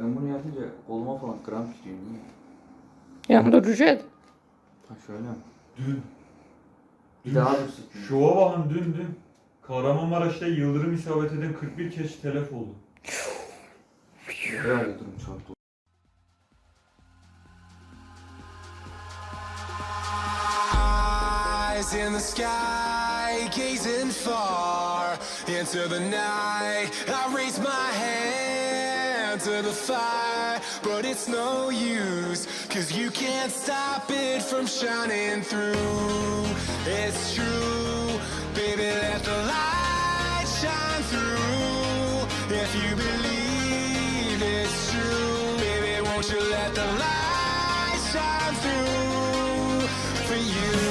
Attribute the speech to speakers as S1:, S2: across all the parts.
S1: Ben bunu yapınca koluma falan kramp giriyor niye?
S2: Yandırıcı et.
S1: Ha şöyle mi?
S3: Dün.
S1: Bir daha dur sıkayım.
S3: Şova bakın dün dün. Kahramanmaraş'ta yıldırım isabet eden 41 kişi telef oldu.
S1: Herhalde durum
S4: Eyes in the sky, gazing far into the night. I raise my hand to the fire, but it's no use, cause you can't stop it from shining through. It's true, baby, let the light shine through. If you believe it's true, baby, won't you let the light shine through for you?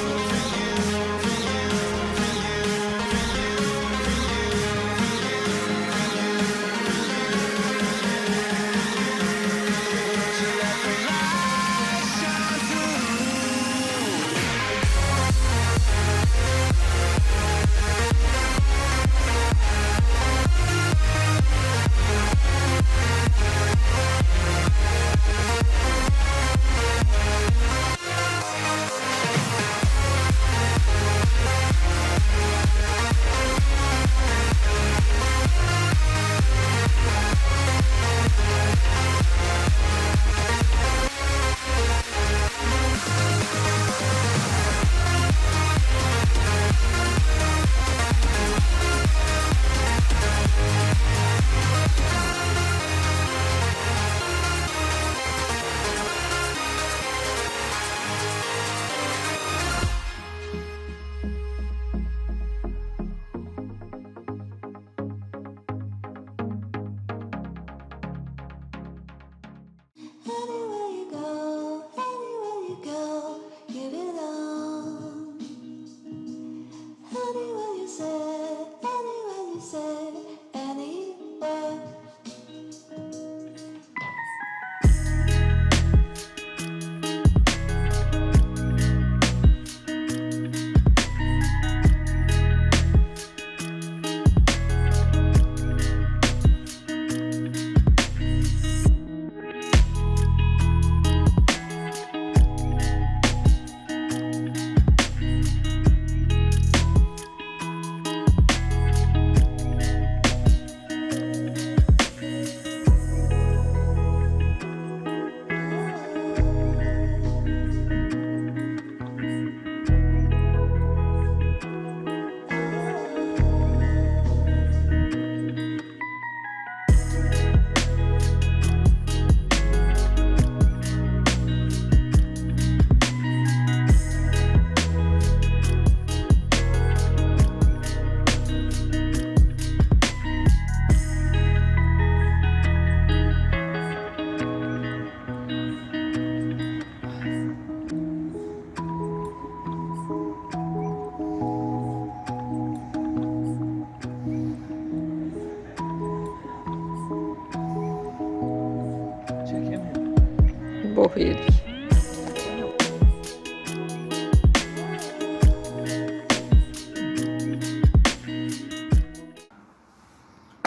S2: Yedik.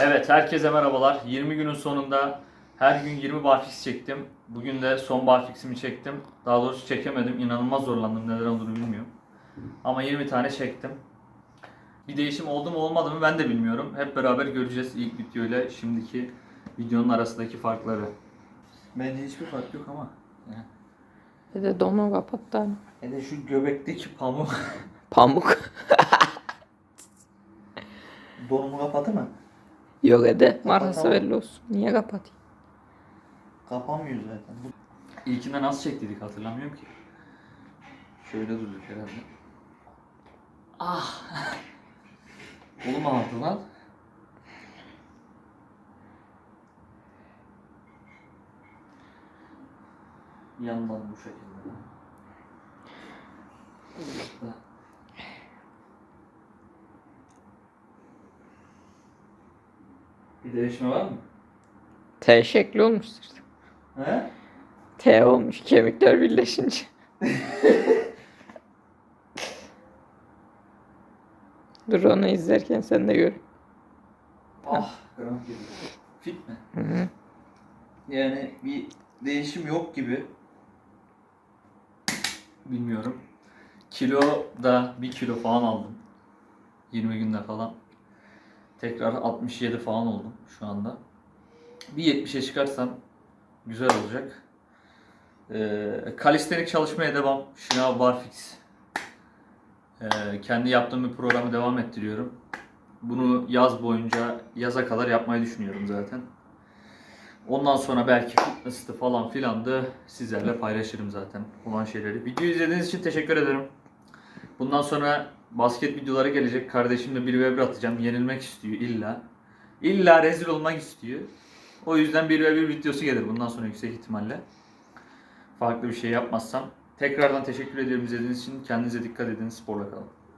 S1: Evet herkese merhabalar. 20 günün sonunda her gün 20 barfix çektim. Bugün de son barfiximi çektim. Daha doğrusu çekemedim. İnanılmaz zorlandım. Neden olduğunu bilmiyorum. Ama 20 tane çektim. Bir değişim oldu mu olmadı mı ben de bilmiyorum. Hep beraber göreceğiz ilk video ile şimdiki videonun arasındaki farkları. Bence hiçbir fark yok ama. Yani.
S2: Bir de donu kapattı. hani.
S1: Hele şu göbekteki pamuk
S2: Pamuk.
S1: donumu kapatı mı?
S2: Yok ede. Markası belli olsun. Niye kapatayım?
S1: Kapanmıyor zaten. Bu... İlkinde nasıl çektiydik hatırlamıyorum ki. Şöyle durduk herhalde. Ah! Oğlum ağrıdı lan. Yandan bu şekilde. Evet. Bir değişme var mı?
S2: T şekli olmuştur.
S1: He?
S2: T olmuş kemikler birleşince. Dur onu izlerken sen de gör.
S1: Ah, gram geliyor. Fit mi?
S2: Hı hı.
S1: Yani bir değişim yok gibi. Bilmiyorum. Kilo da 1 kilo falan aldım. 20 günde falan. Tekrar 67 falan oldum şu anda. Bir 70'e çıkarsam güzel olacak. Ee, kalistenik çalışmaya devam. Şınav barfix. Ee, kendi yaptığım bir programı devam ettiriyorum. Bunu yaz boyunca, yaza kadar yapmayı düşünüyorum zaten. Ondan sonra belki fitness'tı falan filan da sizlerle paylaşırım zaten olan şeyleri. Videoyu izlediğiniz için teşekkür ederim. Bundan sonra basket videoları gelecek. Kardeşimle bir ve bir atacağım. Yenilmek istiyor illa. İlla rezil olmak istiyor. O yüzden bir ve bir videosu gelir bundan sonra yüksek ihtimalle. Farklı bir şey yapmazsam. Tekrardan teşekkür ediyorum izlediğiniz için. Kendinize dikkat edin. Sporla kalın.